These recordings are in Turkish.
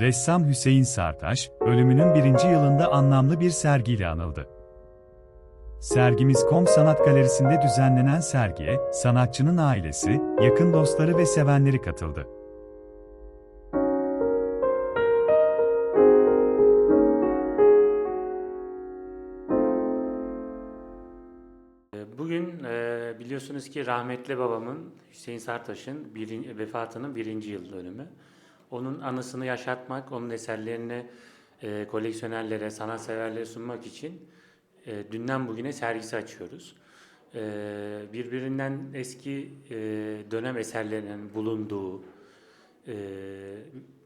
Ressam Hüseyin Sartaş, ölümünün birinci yılında anlamlı bir sergiyle anıldı. Sergimiz Kom Sanat Galerisi'nde düzenlenen sergiye, sanatçının ailesi, yakın dostları ve sevenleri katıldı. Ee, Bugün e, biliyorsunuz ki rahmetli babamın Hüseyin Sartaş'ın vefatının birinci yıl dönümü. Onun anısını yaşatmak, onun eserlerini e, koleksiyonerlere, sanatseverlere sunmak için e, dünden bugüne sergisi açıyoruz. E, birbirinden eski e, dönem eserlerinin bulunduğu e,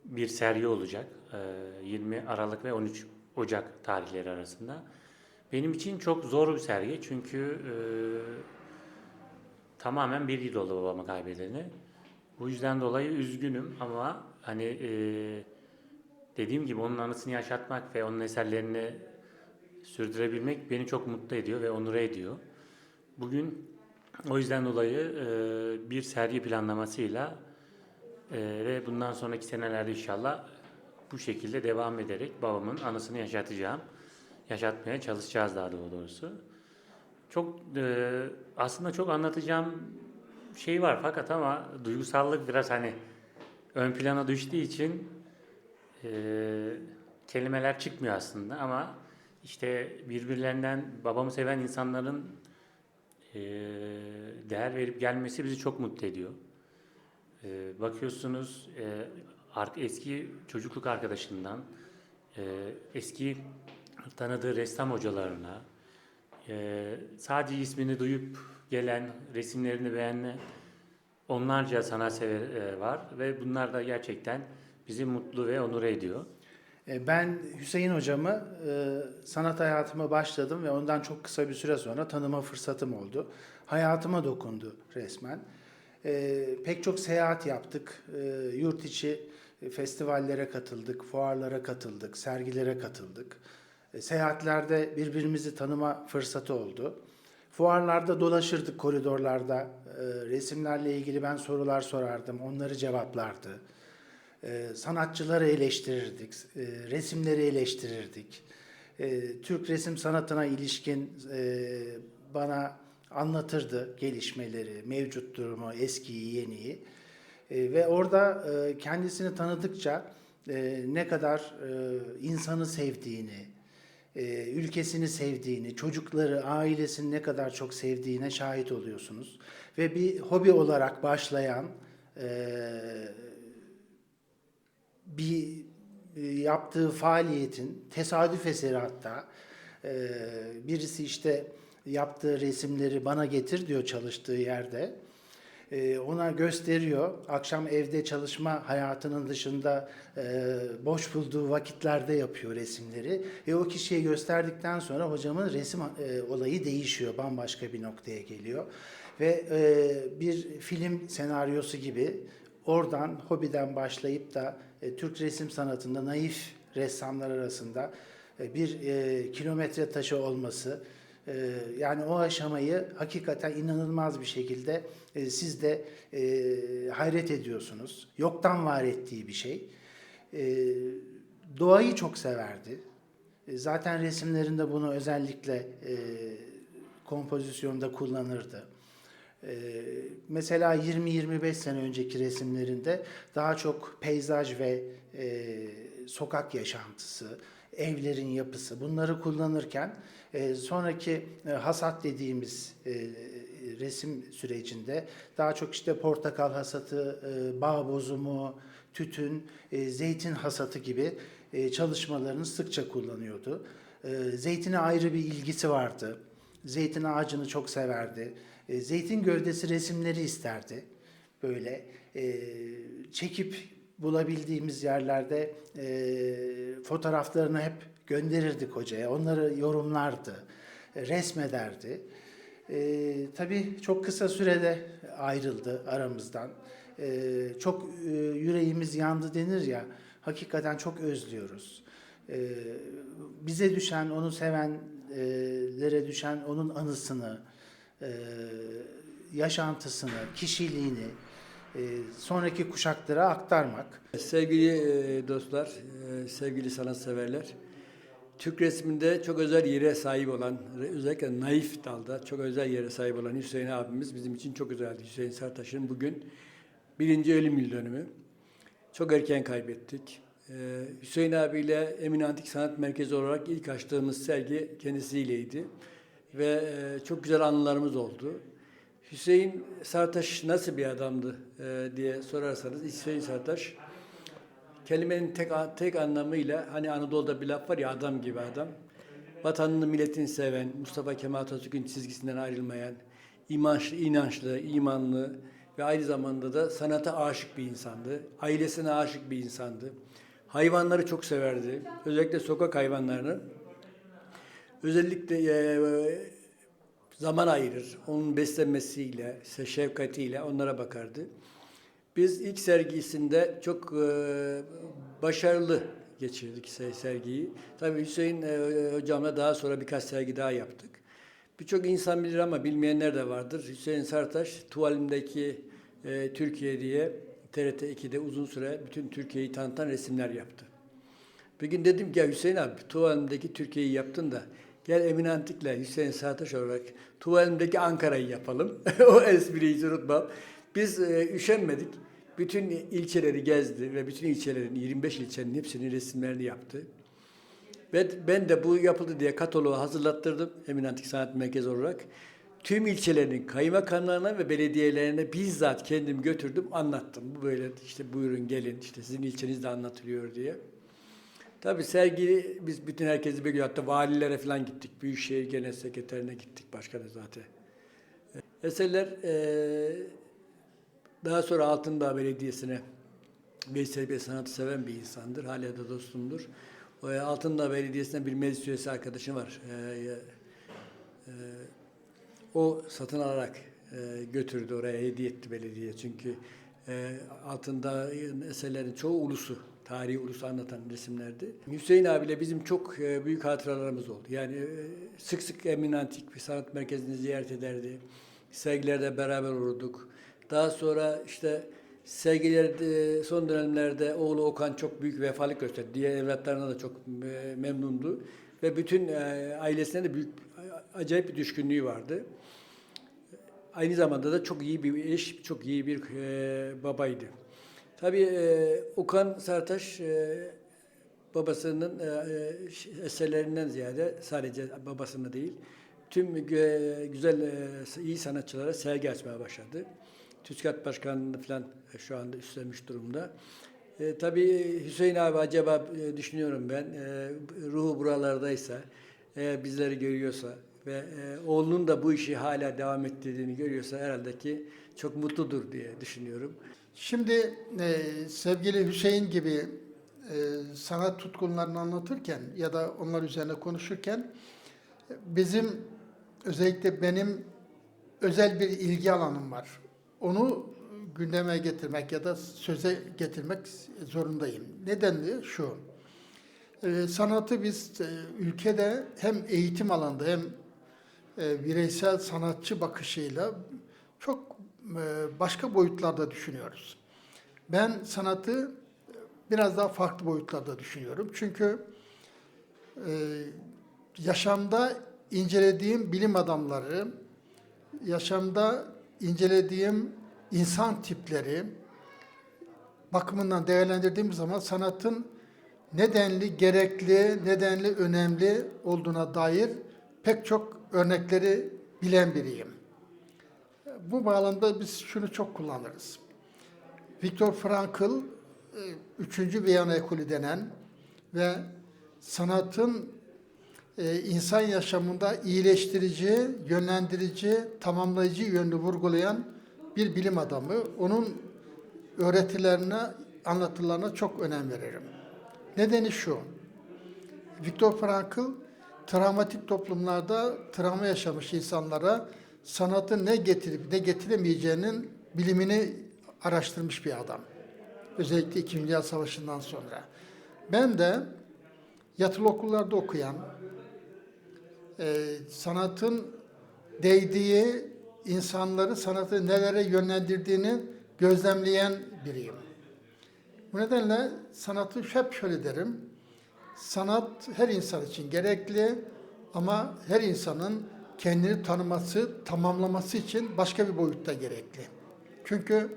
bir sergi olacak. E, 20 Aralık ve 13 Ocak tarihleri arasında. Benim için çok zor bir sergi çünkü e, tamamen bir yıl oldu babamı kaybedeli. Bu yüzden dolayı üzgünüm ama hani e, dediğim gibi onun anısını yaşatmak ve onun eserlerini sürdürebilmek beni çok mutlu ediyor ve onur ediyor. Bugün o yüzden dolayı e, bir sergi planlamasıyla e, ve bundan sonraki senelerde inşallah bu şekilde devam ederek babamın anısını yaşatacağım. Yaşatmaya çalışacağız daha doğrusu. Çok e, aslında çok anlatacağım şey var fakat ama duygusallık biraz hani ön plana düştüğü için e, kelimeler çıkmıyor aslında ama işte birbirlerinden babamı seven insanların e, değer verip gelmesi bizi çok mutlu ediyor. E, bakıyorsunuz e, eski çocukluk arkadaşından e, eski tanıdığı ressam hocalarına e, sadece ismini duyup gelen resimlerini beğenen onlarca sanatsever e, var ve bunlar da gerçekten bizi mutlu ve onur ediyor. E, Ben Hüseyin hocamı e, sanat hayatıma başladım ve ondan çok kısa bir süre sonra tanıma fırsatım oldu. Hayatıma dokundu resmen. Pek çok seyahat yaptık. Yurt içi festivallere katıldık, fuarlara katıldık, sergilere katıldık. Seyahatlerde birbirimizi tanıma fırsatı oldu. Fuarlarda dolaşırdık koridorlarda. E, Resimlerle ilgili ben sorular sorardım, onları cevaplardı. Ee, sanatçıları eleştirirdik, e, resimleri eleştirirdik. Ee, Türk resim sanatına ilişkin e, bana anlatırdı gelişmeleri, mevcut durumu, eskiyi, yeniyi. Ve orada e, kendisini tanıdıkça ne kadar insanı sevdiğini, e, ülkesini sevdiğini, çocukları, ailesini ne kadar çok sevdiğine şahit oluyorsunuz. Ve bir hobi olarak başlayan e, bir e, yaptığı faaliyetin tesadüf eseri hatta e, birisi işte yaptığı resimleri bana getir diyor çalıştığı yerde. E, Ona gösteriyor. Akşam evde çalışma hayatının dışında e, boş bulduğu vakitlerde yapıyor resimleri. E o kişiye gösterdikten sonra hocamın resim e, olayı değişiyor. Bambaşka bir noktaya geliyor. Ve bir film senaryosu gibi oradan hobiden başlayıp da Türk resim sanatında naif ressamlar arasında bir kilometre taşı olması yani o aşamayı hakikaten inanılmaz bir şekilde e, siz de e, hayret ediyorsunuz. Yoktan var ettiği bir şey. E, doğayı çok severdi. E, zaten resimlerinde bunu özellikle kompozisyonda kullanırdı. Ee, mesela 20-25 sene önceki resimlerinde daha çok peyzaj ve sokak yaşantısı, evlerin yapısı bunları kullanırken e, sonraki e, hasat dediğimiz e, resim sürecinde daha çok işte portakal hasatı, e, bağ bozumu, tütün, e, zeytin hasatı gibi e, çalışmalarını sıkça kullanıyordu. E, zeytine ayrı bir ilgisi vardı. Zeytin ağacını çok severdi. E, zeytin gövdesi resimleri isterdi. Böyle e, çekip bulabildiğimiz yerlerde e, fotoğraflarını hep gönderirdik hocaya. Onları yorumlardı, e, resmederdi. E, tabii çok kısa sürede ayrıldı aramızdan. E, çok e, yüreğimiz yandı denir ya, hakikaten çok özlüyoruz. E, bize düşen, onu sevenlere düşen onun anısını, e, yaşantısını, kişiliğini sonraki kuşaklara aktarmak. Sevgili e, dostlar, e, sevgili sanatseverler, Türk resminde çok özel yere sahip olan, özellikle naif dalda çok özel yere sahip olan Hüseyin abimiz bizim için çok özeldi. Hüseyin Sertaş'ın bugün birinci ölüm yıl dönümü. Çok erken kaybettik. Ee, Hüseyin abiyle Emin Antik Sanat Merkezi olarak ilk açtığımız sergi kendisiyleydi. Ve e, çok güzel anılarımız oldu. Hüseyin Sertaş nasıl bir adamdı e, diye sorarsanız Hüseyin Sertaş kelimenin tek tek anlamıyla hani Anadolu'da bir laf var ya adam gibi adam. Vatanını, milletini seven, Mustafa Kemal Atatürk'ün çizgisinden ayrılmayan, inançlı, inançlı, imanlı ve aynı zamanda da sanata aşık bir insandı. Ailesine aşık bir insandı. Hayvanları çok severdi. Özellikle sokak hayvanlarını. Özellikle e, zaman ayırır. Onun beslenmesiyle, şefkatiyle onlara bakardı. Biz ilk sergisinde çok e, başarılı geçirdik se- sergiyi. Tabii Hüseyin e, hocamla daha sonra birkaç sergi daha yaptık. Birçok insan bilir ama bilmeyenler de vardır. Hüseyin Sartaş tuvalimdeki e, Türkiye diye TRT 2'de uzun süre bütün Türkiye'yi tanıtan resimler yaptı. Bir gün dedim ki ya Hüseyin abi tuvalimdeki Türkiye'yi yaptın da gel Emin Antik'le Hüseyin Sartaş olarak tuvalimdeki Ankara'yı yapalım. o espriyi hiç unutmam. Biz e, üşenmedik. Bütün ilçeleri gezdi ve bütün ilçelerin 25 ilçenin hepsinin resimlerini yaptı. Ve ben de bu yapıldı diye kataloğu hazırlattırdım Emin Antik Sanat Merkezi olarak. Tüm ilçelerin kaymakamlarına ve belediyelerine bizzat kendim götürdüm, anlattım. Bu böyle işte buyurun gelin, işte sizin ilçenizde anlatılıyor diye. Tabii sergi biz bütün herkesi bekliyor. Hatta valilere falan gittik. Büyükşehir Genel Sekreterine gittik. Başkanı zaten. Eserler eee, daha sonra Altındağ Belediyesi'ne Veysel Bey sanatı seven bir insandır. Hala da dostumdur. E, Altındağ Belediyesi'ne bir meclis üyesi arkadaşım var. Eee, eee, o satın alarak eee, götürdü oraya hediye etti belediye. Çünkü eee altında eserlerin çoğu ulusu, tarihi ulusu anlatan resimlerdi. Hüseyin abiyle bizim çok eee, büyük hatıralarımız oldu. Yani eee, sık sık Emin Antik bir sanat merkezini ziyaret ederdi. Sergilerde beraber olurduk. Daha sonra işte sergilerde son dönemlerde oğlu Okan çok büyük vefalık gösterdi. Diğer evlatlarına da çok memnundu. Ve bütün ailesine de büyük acayip bir düşkünlüğü vardı. Aynı zamanda da çok iyi bir eş, çok iyi bir e, babaydı. Tabii e, Okan Sartaş e, babasının e, e, eserlerinden ziyade sadece babasını değil, tüm gü- güzel, e, iyi sanatçılara sergi açmaya başladı. TÜSKAT Başkanlığı'nı falan e, şu anda üstlenmiş durumda. E, tabii Hüseyin abi acaba e, düşünüyorum ben, e, ruhu buralardaysa, eğer bizleri görüyorsa ve e, oğlunun da bu işi hala devam ettirdiğini görüyorsa herhalde ki çok mutludur diye düşünüyorum. Şimdi e, sevgili Hüseyin gibi e, sanat tutkunlarını anlatırken ya da onlar üzerine konuşurken bizim özellikle benim özel bir ilgi alanım var. Onu gündeme getirmek ya da söze getirmek zorundayım. Nedeni şu. E, sanatı biz e, ülkede hem eğitim alanında hem e, bireysel sanatçı bakışıyla çok başka boyutlarda düşünüyoruz. Ben sanatı biraz daha farklı boyutlarda düşünüyorum. Çünkü e, yaşamda incelediğim bilim adamları, yaşamda incelediğim insan tipleri bakımından değerlendirdiğim zaman sanatın nedenli, gerekli, nedenli, önemli olduğuna dair pek çok örnekleri bilen biriyim. Bu bağlamda biz şunu çok kullanırız. Viktor Frankl, e, üçüncü Viyana ekolü denen ve sanatın e, insan yaşamında iyileştirici, yönlendirici, tamamlayıcı yönünü vurgulayan bir bilim adamı. Onun öğretilerine, anlatılarına çok önem veririm. Nedeni şu. Viktor Frankl travmatik toplumlarda travma yaşamış insanlara sanatın ne getirip ne getiremeyeceğinin bilimini araştırmış bir adam. Özellikle İkinci Dünya Savaşı'ndan sonra. Ben de yatılı okullarda okuyan, e, sanatın değdiği insanları sanatı nelere yönlendirdiğini gözlemleyen biriyim. Bu nedenle sanatı hep şöyle derim. Sanat her insan için gerekli ama her insanın kendini tanıması, tamamlaması için başka bir boyutta gerekli. Çünkü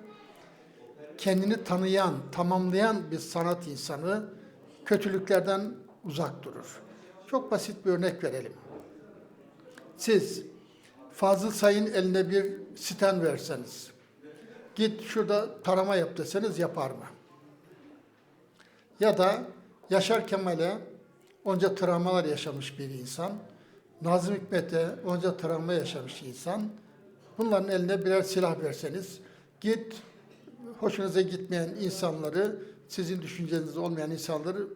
kendini tanıyan, tamamlayan bir sanat insanı kötülüklerden uzak durur. Çok basit bir örnek verelim. Siz Fazıl Say'ın eline bir siten verseniz, git şurada tarama yap deseniz yapar mı? Ya da Yaşar Kemal'e onca travmalar yaşamış bir insan, Nazım Hikmet'e onca travma yaşamış insan, bunların eline birer silah verseniz, git hoşunuza gitmeyen insanları, sizin düşüncenizde olmayan insanları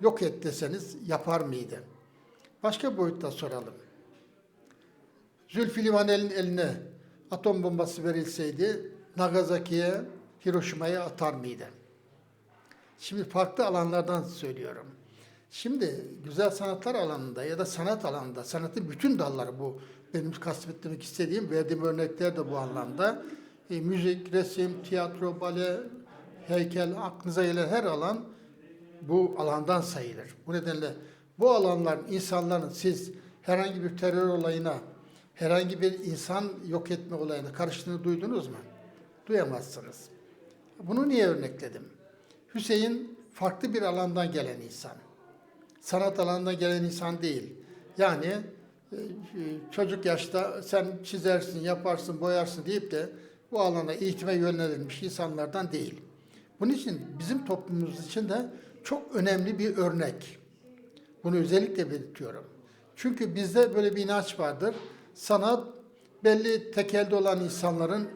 yok et deseniz yapar mıydı? Başka boyutta soralım. Zülfü Livaneli'nin eline atom bombası verilseydi Nagasaki'ye, Hiroşima'ya atar mıydı? Şimdi farklı alanlardan söylüyorum. Şimdi güzel sanatlar alanında ya da sanat alanında, sanatın bütün dalları bu. Benim kastetmek istediğim, verdiğim örnekler de bu anlamda. E, müzik, resim, tiyatro, bale, heykel, aklınıza gelen her alan bu alandan sayılır. Bu nedenle bu alanların, insanların siz herhangi bir terör olayına, herhangi bir insan yok etme olayına karıştığını duydunuz mu? Duyamazsınız. Bunu niye örnekledim? Hüseyin farklı bir alandan gelen insan. Sanat alanından gelen insan değil. Yani e, çocuk yaşta sen çizersin, yaparsın, boyarsın deyip de bu alana eğitime yönlenilmiş insanlardan değil. Bunun için bizim toplumumuz için de çok önemli bir örnek. Bunu özellikle belirtiyorum. Çünkü bizde böyle bir inanç vardır. Sanat belli tekelde olan insanların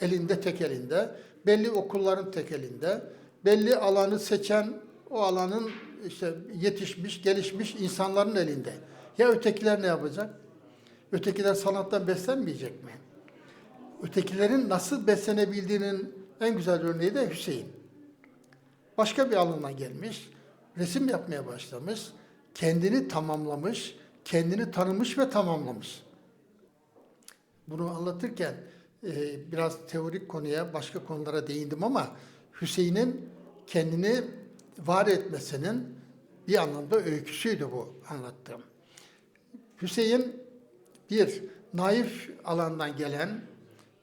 elinde tek elinde, belli okulların tek elinde, belli alanı seçen o alanın işte yetişmiş, gelişmiş insanların elinde. Ya ötekiler ne yapacak? Ötekiler sanattan beslenmeyecek mi? Ötekilerin nasıl beslenebildiğinin en güzel örneği de Hüseyin. Başka bir alana gelmiş, resim yapmaya başlamış, kendini tamamlamış, kendini tanımış ve tamamlamış. Bunu anlatırken e, biraz teorik konuya, başka konulara değindim ama Hüseyin'in kendini var etmesinin bir anlamda öyküsüydü bu anlattığım. Hüseyin bir naif alandan gelen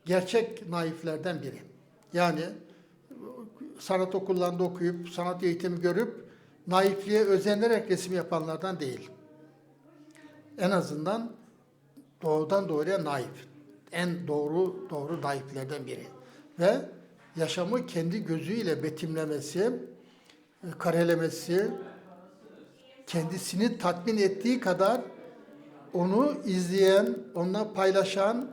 gerçek naiflerden biri. Yani sanat okullarında okuyup, sanat eğitimi görüp naifliğe özenerek resim yapanlardan değil. En azından doğudan doğruya naif. En doğru doğru naiflerden biri. Ve yaşamı kendi gözüyle betimlemesi, karelemesi, kendisini tatmin ettiği kadar onu izleyen, onunla paylaşan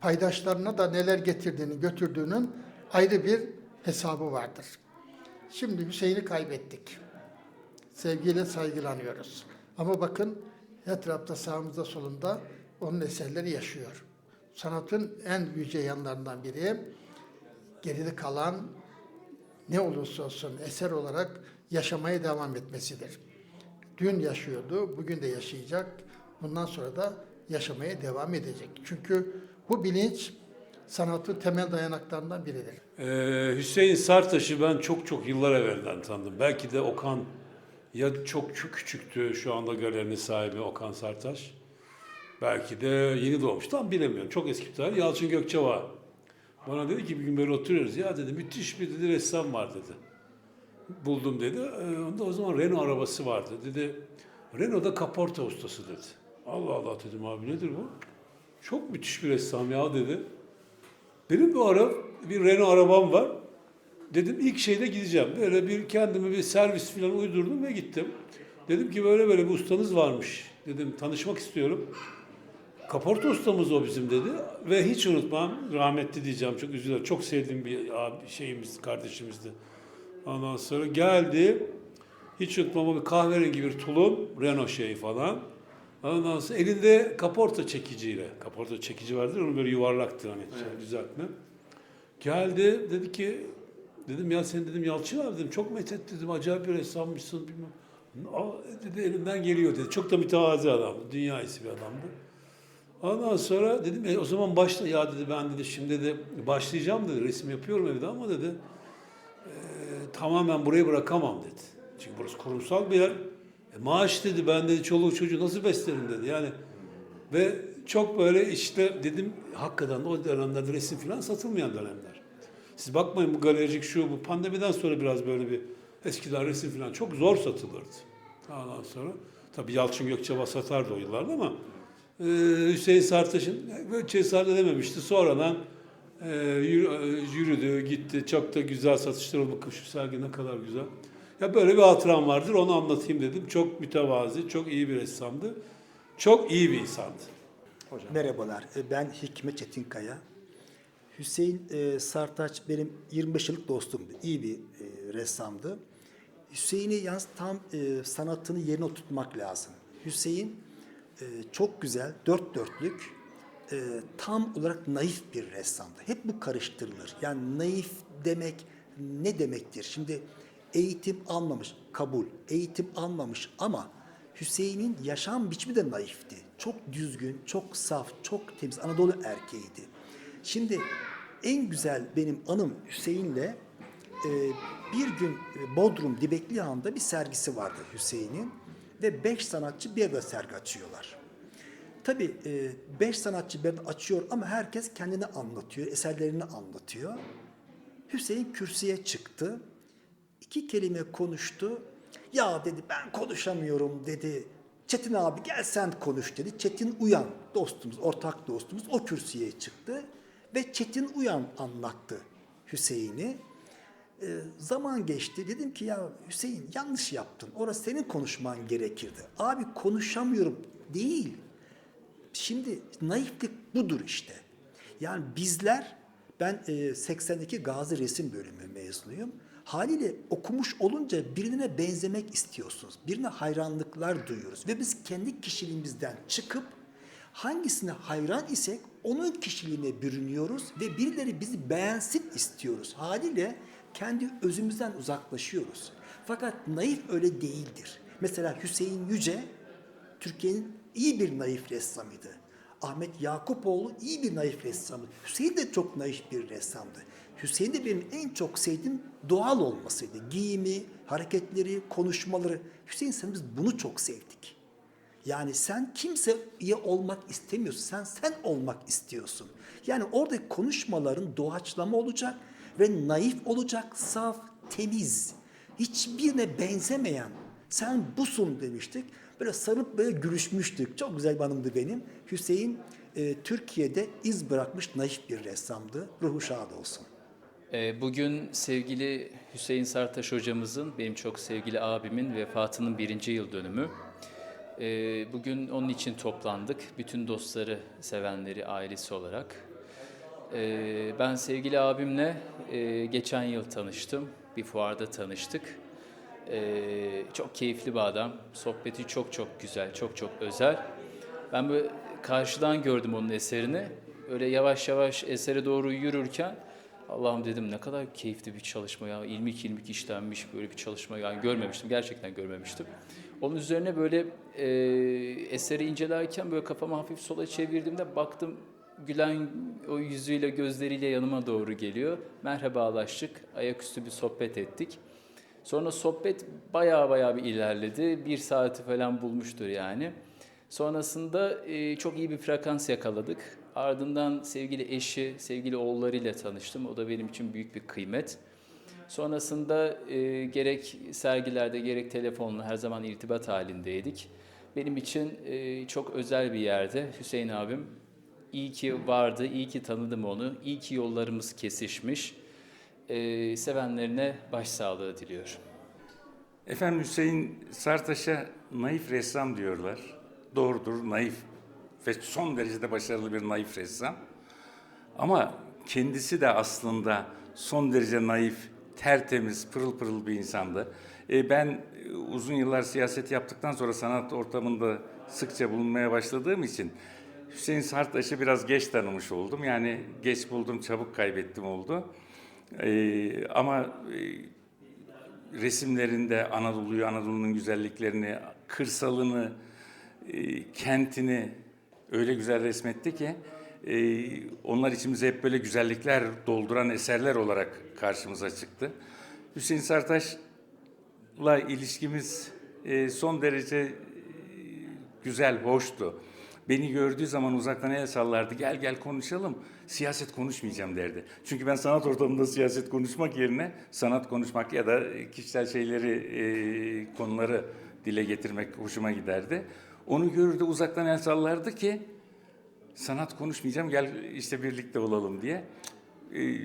paydaşlarına da neler getirdiğini, götürdüğünün ayrı bir hesabı vardır. Şimdi Hüseyin'i kaybettik. Sevgiyle saygılanıyoruz. Ama bakın etrafta sağımızda solunda onun eserleri yaşıyor. Sanatın en yüce yanlarından biri geride kalan ne olursa olsun eser olarak yaşamaya devam etmesidir. Dün yaşıyordu, bugün de yaşayacak. Bundan sonra da yaşamaya devam edecek. Çünkü bu bilinç sanatın temel dayanaklarından biridir. Ee, Hüseyin Sartaş'ı ben çok çok yıllar evvelden tanıdım. Belki de Okan ya çok çok küçüktü şu anda galerinin sahibi Okan Sartaş. Belki de yeni doğmuş. Tam bilemiyorum. Çok eski bir tarih. Yalçın Gökçeva. Bana dedi ki bir gün böyle oturuyoruz. Ya dedi müthiş bir dedi, ressam var dedi. Buldum dedi. Ee, onda o zaman Renault arabası vardı. Dedi Renault'da kaporta ustası dedi. Allah Allah dedim abi nedir bu? Çok müthiş bir ressam ya dedi. Benim bu ara bir Renault arabam var. Dedim ilk şeyde gideceğim. Böyle bir kendime bir servis falan uydurdum ve gittim. Dedim ki böyle böyle bir ustanız varmış. Dedim tanışmak istiyorum. Kaporta ustamız o bizim dedi. Ve hiç unutmam rahmetli diyeceğim çok üzülüyorum. Çok sevdiğim bir abi, şeyimiz, kardeşimizdi. Ondan sonra geldi. Hiç unutmam o bir kahverengi bir tulum, Renault şeyi falan. Ondan sonra elinde kaporta çekiciyle, kaporta çekici vardır onun böyle yuvarlaktır hani şey, düzeltme. Geldi dedi ki dedim ya sen dedim Yalçın abi dedim çok methet dedim acayip bir ressammışsın bilmem. Dedi elimden geliyor dedi. Çok da mütevazi adamdı. Dünya iyisi bir adamdı. Ondan sonra dedim e, o zaman başla ya dedi ben dedi şimdi de başlayacağım dedi resim yapıyorum evde ama dedi tamamen burayı bırakamam dedi. Çünkü burası kurumsal bir yer. E, maaş dedi ben dedi çoluğu çocuğu nasıl beslerim dedi yani. Ve çok böyle işte dedim hakikaten o dönemlerde resim falan satılmayan dönemler. Siz bakmayın bu galericik şu bu pandemiden sonra biraz böyle bir eskiden resim falan çok zor satılırdı. Ondan sonra tabii Yalçın Gökçebat satardı o yıllarda ama e, Hüseyin Sartaş'ın böyle cesaret edememişti. Sonradan e, yürü- e, yürüdü, gitti. Çok da güzel satışlar oldu. Bakın şu sergi ne kadar güzel. Ya böyle bir hatıram vardır. Onu anlatayım dedim. Çok mütevazi, çok iyi bir ressamdı. Çok iyi bir insandı. Merhabalar, e, ben Hikmet Çetinkaya. Hüseyin e, Sartaç benim 25 yıllık dostumdu. İyi bir e, ressamdı. Hüseyin'i yalnız tam sanatını yerine oturtmak lazım. Hüseyin çok güzel, dört dörtlük, e, tam olarak naif bir ressamdı. Hep bu karıştırılır. Yani naif demek ne demektir? Şimdi eğitim almamış, kabul. Eğitim almamış ama Hüseyin'in yaşam biçimi de naifti. Çok düzgün, çok saf, çok temiz Anadolu erkeğiydi. Şimdi en güzel benim anım Hüseyin'le e, bir gün e, Bodrum Dibekli Han'da bir sergisi vardı Hüseyin'in ve beş sanatçı bir arada sergi açıyorlar. Tabii e, beş sanatçı arada açıyor ama herkes kendini anlatıyor, eserlerini anlatıyor. Hüseyin kürsüye çıktı. iki kelime konuştu. Ya dedi ben konuşamıyorum dedi. Çetin abi gel sen konuş dedi. Çetin Uyan dostumuz, ortak dostumuz o kürsüye çıktı. Ve Çetin Uyan anlattı Hüseyin'i. Ee, zaman geçti. Dedim ki ya Hüseyin yanlış yaptın. Orası senin konuşman gerekirdi. Abi konuşamıyorum değil. Şimdi naiflik budur işte. Yani bizler, ben e, 82 Gazi Resim Bölümü mezunuyum. Haliyle okumuş olunca birine benzemek istiyorsunuz. Birine hayranlıklar duyuyoruz. Ve biz kendi kişiliğimizden çıkıp hangisine hayran isek onun kişiliğine bürünüyoruz ve birileri bizi beğensin istiyoruz. Haliyle kendi özümüzden uzaklaşıyoruz. Fakat naif öyle değildir. Mesela Hüseyin Yüce Türkiye'nin iyi bir naif ressamıydı. Ahmet Yakupoğlu iyi bir naif ressamı. Hüseyin de çok naif bir ressamdı. Hüseyin benim en çok sevdiğim doğal olmasıydı. Giyimi, hareketleri, konuşmaları. Hüseyin sen biz bunu çok sevdik. Yani sen kimseye olmak istemiyorsun. Sen sen olmak istiyorsun. Yani oradaki konuşmaların doğaçlama olacak ve naif olacak, saf, temiz. Hiçbirine benzemeyen. Sen busun demiştik. Böyle sarıp böyle gülüşmüştük. Çok güzel bir anımdı benim. Hüseyin e, Türkiye'de iz bırakmış naif bir ressamdı. Ruhu şad olsun. Ee, Bugün sevgili Hüseyin Sartaş hocamızın, benim çok sevgili abimin vefatının birinci yıl dönümü. Ee, Bugün onun için toplandık. Bütün dostları, sevenleri, ailesi olarak. Ee, Ben sevgili abimle e, geçen yıl tanıştım. Bir fuarda tanıştık. Ee, Çok keyifli bir adam. Sohbeti çok çok güzel, çok çok özel. Ben böyle karşıdan gördüm onun eserini. Öyle yavaş yavaş esere doğru yürürken Allah'ım dedim ne kadar keyifli bir çalışma ya. İlmik ilmik işlenmiş böyle bir çalışma yani görmemiştim. Gerçekten görmemiştim. Onun üzerine böyle e, eseri incelerken böyle kafamı hafif sola çevirdiğimde baktım gülen o yüzüyle gözleriyle yanıma doğru geliyor. Merhabalaştık. Ayaküstü bir sohbet ettik. Sonra sohbet baya baya bir ilerledi. Bir saati falan bulmuştur yani. Sonrasında e, çok iyi bir frekans yakaladık. Ardından sevgili eşi, sevgili oğullarıyla tanıştım. O da benim için büyük bir kıymet. Sonrasında e, gerek sergilerde gerek telefonla her zaman irtibat halindeydik. Benim için e, çok özel bir yerde Hüseyin abim. İyi ki vardı, iyi ki tanıdım onu, iyi ki yollarımız kesişmiş. E, sevenlerine başsağlığı diliyorum. Efendim Hüseyin Sartaş'a naif ressam diyorlar. Doğrudur, naif ve son derecede başarılı bir naif ressam. Ama kendisi de aslında son derece naif, tertemiz, pırıl pırıl bir insandı. E, ben e, uzun yıllar siyaset yaptıktan sonra sanat ortamında sıkça bulunmaya başladığım için Hüseyin Sartaş'ı biraz geç tanımış oldum. Yani geç buldum, çabuk kaybettim oldu. E, ama e, resimlerinde Anadolu'yu, Anadolu'nun güzelliklerini, kırsalını, e, kentini öyle güzel resmetti ki e, onlar içimize hep böyle güzellikler dolduran eserler olarak karşımıza çıktı. Hüseyin Sartaş'la ilişkimiz e, son derece e, güzel, hoştu. Beni gördüğü zaman uzaktan el sallardı. Gel gel konuşalım. Siyaset konuşmayacağım derdi. Çünkü ben sanat ortamında siyaset konuşmak yerine sanat konuşmak ya da kişisel şeyleri, e, konuları dile getirmek hoşuma giderdi. Onu görürdü uzaktan el sallardı ki sanat konuşmayacağım gel işte birlikte olalım diye. E,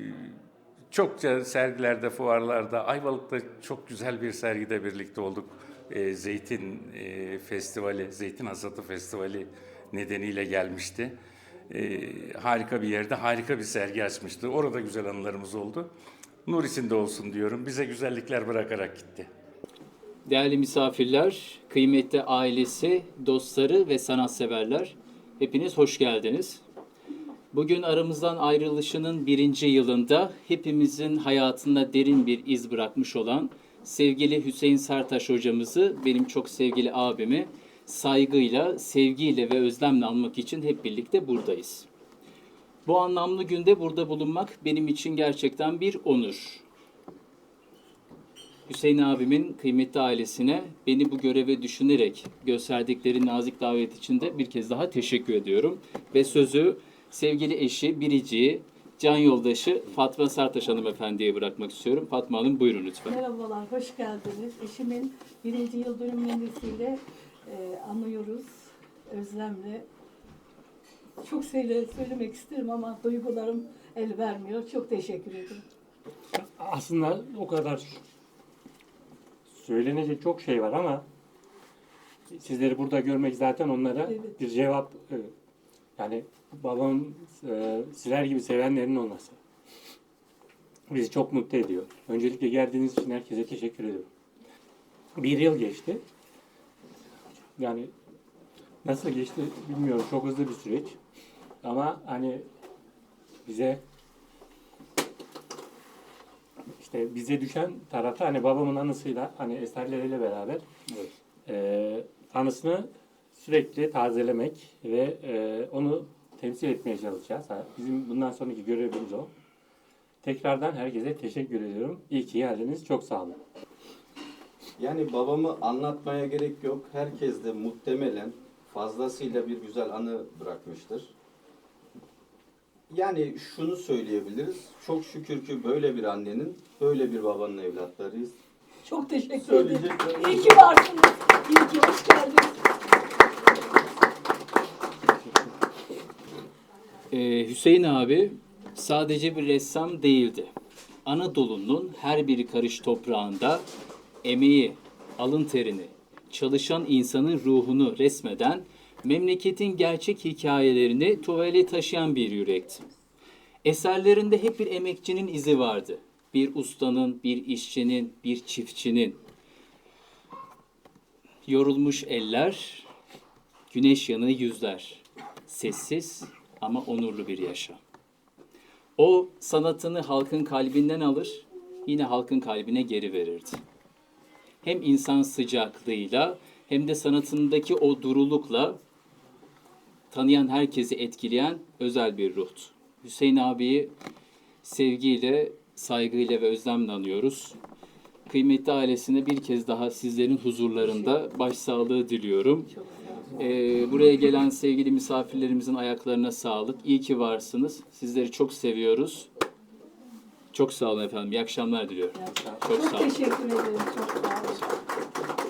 çokça sergilerde, fuarlarda, Ayvalık'ta çok güzel bir sergide birlikte olduk. E, Zeytin e, Festivali, Zeytin Hasatı Festivali nedeniyle gelmişti. E, harika bir yerde, harika bir sergi açmıştı. Orada güzel anılarımız oldu. Nur içinde olsun diyorum. Bize güzellikler bırakarak gitti. Değerli misafirler, kıymetli ailesi, dostları ve sanatseverler, hepiniz hoş geldiniz. Bugün aramızdan ayrılışının birinci yılında hepimizin hayatında derin bir iz bırakmış olan sevgili Hüseyin Sertaş hocamızı, benim çok sevgili abimi saygıyla, sevgiyle ve özlemle anmak için hep birlikte buradayız. Bu anlamlı günde burada bulunmak benim için gerçekten bir onur. Hüseyin abimin kıymetli ailesine beni bu göreve düşünerek gösterdikleri nazik davet için de bir kez daha teşekkür ediyorum. Ve sözü sevgili eşi, biriciği, can yoldaşı Fatma Sertaş hanımefendiye bırakmak istiyorum. Fatma Hanım buyurun lütfen. Merhabalar, hoş geldiniz. Eşimin birinci yıl dönümlemesiyle e, anıyoruz özlemle. Çok söylemek isterim ama duygularım el vermiyor. Çok teşekkür ederim. Aslında o kadar söylenecek çok şey var ama sizleri burada görmek zaten onlara Evet. bir cevap. Yani babam e, sizler gibi sevenlerin olması bizi çok mutlu ediyor. Öncelikle geldiğiniz için herkese teşekkür ediyorum. Bir yıl geçti. Yani nasıl geçti bilmiyorum. Çok hızlı bir süreç. Ama hani bize işte bize düşen tarafta hani babamın anısıyla hani eserleriyle beraber Evet. e, anısını sürekli tazelemek ve e, onu temsil etmeye çalışacağız. Bizim bundan sonraki görevimiz o. Tekrardan herkese teşekkür ediyorum. İyi ki geldiniz. Çok sağ olun. Yani babamı anlatmaya gerek yok. Herkes de muhtemelen fazlasıyla bir güzel anı bırakmıştır. Yani şunu söyleyebiliriz. Çok şükür ki böyle bir annenin, böyle bir babanın evlatlarıyız. Çok teşekkür ederim. İyi ki varsınız. İyi ki hoş geldiniz. Ee, Hüseyin abi sadece bir ressam değildi. Anadolu'nun her bir karış toprağında emeği, alın terini, çalışan insanın ruhunu resmeden, memleketin gerçek hikayelerini tuvale taşıyan bir yürekti. Eserlerinde hep bir emekçinin izi vardı. Bir ustanın, bir işçinin, bir çiftçinin. Yorulmuş eller, güneş yanığı yüzler. Sessiz ama onurlu bir yaşam. O sanatını halkın kalbinden alır, yine halkın kalbine geri verirdi. Hem insan sıcaklığıyla hem de sanatındaki o durulukla tanıyan herkesi etkileyen özel bir ruhtu. Hüseyin abiyi sevgiyle, saygıyla ve özlemle anıyoruz. Kıymetli ailesine bir kez daha sizlerin huzurlarında başsağlığı diliyorum. Ee, buraya gelen sevgili misafirlerimizin ayaklarına sağlık. İyi ki varsınız. Sizleri çok seviyoruz. Çok sağ olun efendim. İyi akşamlar diliyorum. İyi akşamlar. Çok, Çok sağ olun. teşekkür ederim. Çok sağ olun.